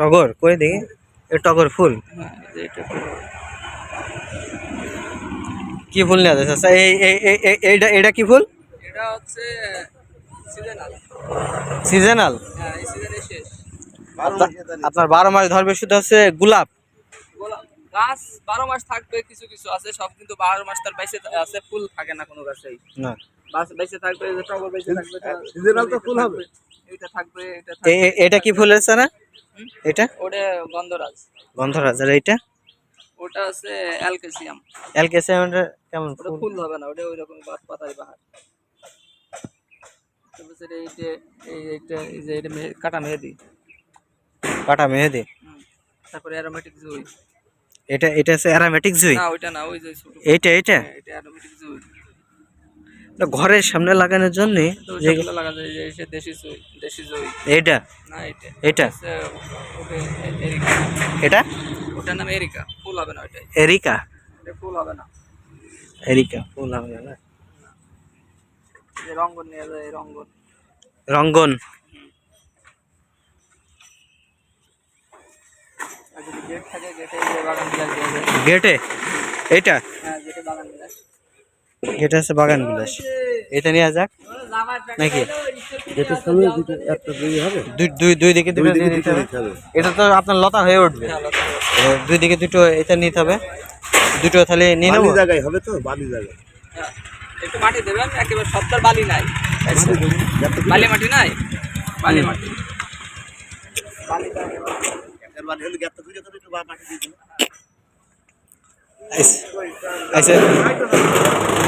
টগর কই দেখি এ টগর ফুল। কি ফুল নিয়ে আছে আচ্ছা এই এই এই- এই- এইটা এটা কি ফুল? এটা হচ্ছে সিজনাল সিজনাল হ্যাঁ সিজনের শেষ। আপনার বারো মাস ধরবে শুধু হচ্ছে গোলাপ। গোলাপ গাছ বারো মাস থাকবে কিছু কিছু আছে সব কিন্তু বারো মাস তার বাইসে আছে ফুল থাকে না কোনো গাছেই। না। বাইসে থাকবে টগর বাইসে থাকবে তো ফুল হবে। এটা থাকবে। এটা কি ফুলের হুম? এটা? ওটা গন্ধরাজ। গন্ধরাজ। আর এইটা? ওটা আছে অ্যালকেসিয়াম। অ্যালকেসিয়ামের কেমন ওটা ফুল? হবে না ওটা ওই রকম বাস পাতায় বাহার। তারপরে এই যে এই এইটা এই যে এটা কাটা মেহেদি। কাটা মেহেদি। তারপরে অ্যারোমেটিক জুই। এটা এটা হচ্ছে অ্যারামেটিক জুই? না ওইটা না ওই যে এইটা হ্যাঁ, এটা অ্যারোমেটিক জুই। এটা ঘরের সামনে লাগানোর জন্য তো যেগুলো লাগা যায় যে দেশি জুই দেশি জুই না এটা এটা এটা? ওটার নাম এরিকা। ফুল হবে না ওইটাই। এরিকা? ফুল হবে না। এরিকা ফুল হবে না। রঙ্গন নিয়ে যায় রঙ্গন। রঙ্গন? গেট থাকে গেটে এই যে বাগান বিলাস গেটে? এইটা? হ্যাঁ গেটে বাগান বিলাস গেটে আছে বাগান বিলাস এটা নিয়ে যাক। নাকি? দুই হবে? দুই দুই দুই দিকে দুটো দুই দিকে দিয়ে নিতে হবে। এটা তো আপনার লতা হয়ে উঠবে। হ্যাঁ, দুই দিকে দুটো এটা নিতে হবে। দুটো তাহলে নিয়ে নেব? জায়গায় হবে তো? বালি জায়গায়। হ্যাঁ, একটু মাটি দেবেন একেবারে সবটার বালি নাই। এত কি- বালি মাটি নাই? বালি মাটি। বালিটা বালি হলে গ্যাপটা খুঁজে তো একটু বা- মাটি দিয়ে দিবে। আচ্ছা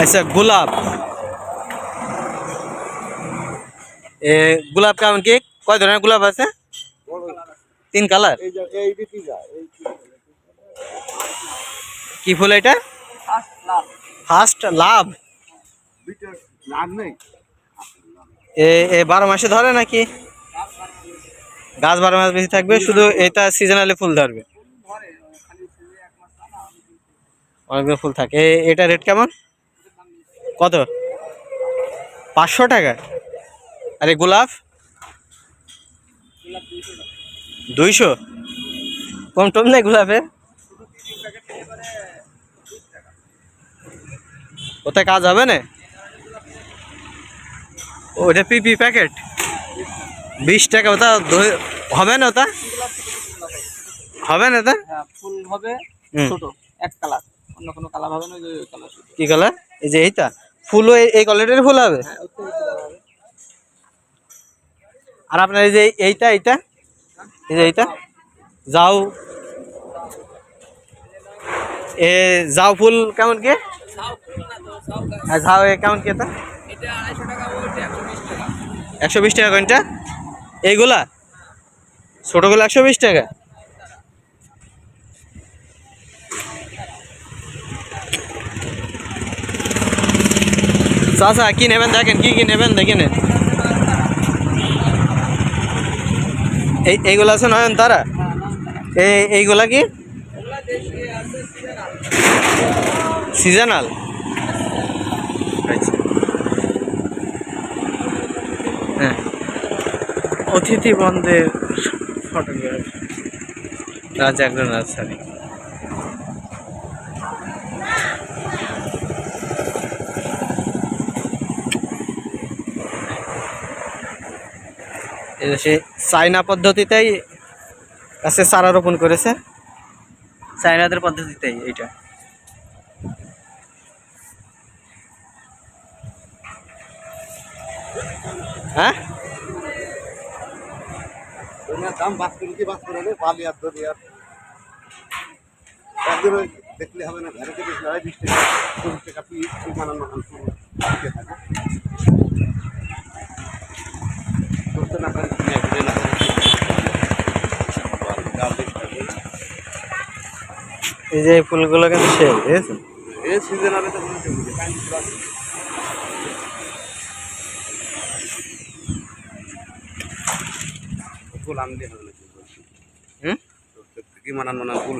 আচ্ছা গোলাপ। এ, গোলাপ কেমন কি? কয় ধরনের গোলাপ আছে? তিন কালার? কি ফুল এটা? First love. এ বারো মাসে ধরে নাকি? গাছ বারো মাস বেশি থাকবে, শুধু এটা সিজনালি ফুল ধরবে ধরে খালি ফুলে এক মাস টানা অনেকগুলো ফুল থাকে। এটা রেট কেমন? কত? পাঁচশো টাকা? আরে গোলাপ? দুইশো? কম টম নেই গোলাপে ওতে কাজ হবে না? ওটা পিপি প্যাকেট। বিশ টাকা ওটা হবে না ওটা? হবে না ওটা? হ্যাঁ ফুল হবে ছোট এক কালার। অন্য কোনো কালার হবে না ওই কালার কি কালার এই যে এইটা? ফুলও এই- কোয়ালিটির ফুল হবে? হ্যাঁ কালার হবে। আর আপনার এই যে এইটা এইটা? এই যে এইটা? যাও। এ যাও ফুল কেমন কি? ফুল আর যাও এ কেমন কি এটা? একশো বিশ টাকা। কোনটা এইগুলা? ছোটোগুলো একশো বিশ টাকা? চাচা কি নেবেন দেখেন কি কি নেবেন দেখে নেন এই এইগুলো আছে নয়ন তারা? এই এইগুলা কি? সিজনাল হ্যাঁ। অতিথি বন্ধের ফটোগ্রাফ। নার্সারি এটা সে চায়না পদ্ধতিতেই গাছে চারা রোপণ করেছে। চায়নাদের পদ্ধতিতেই এইটা। হ্যাঁ? দাম বাস করে কি বাস করে বালি আর দড়ি আর একদিন দেখলে হবে না বিশ টাকা চল্লিশ টাকা পিস থাকে। করতে না পারি কিনে ঘুরে না পারি গাল দেখতে হবে। এই যে এই ফুলগুলো কিন্তু সে বুঝেছেন? এই সিজন হবে তো। ফুল আনতে হবে না হুম? কি মানান মানান ফুল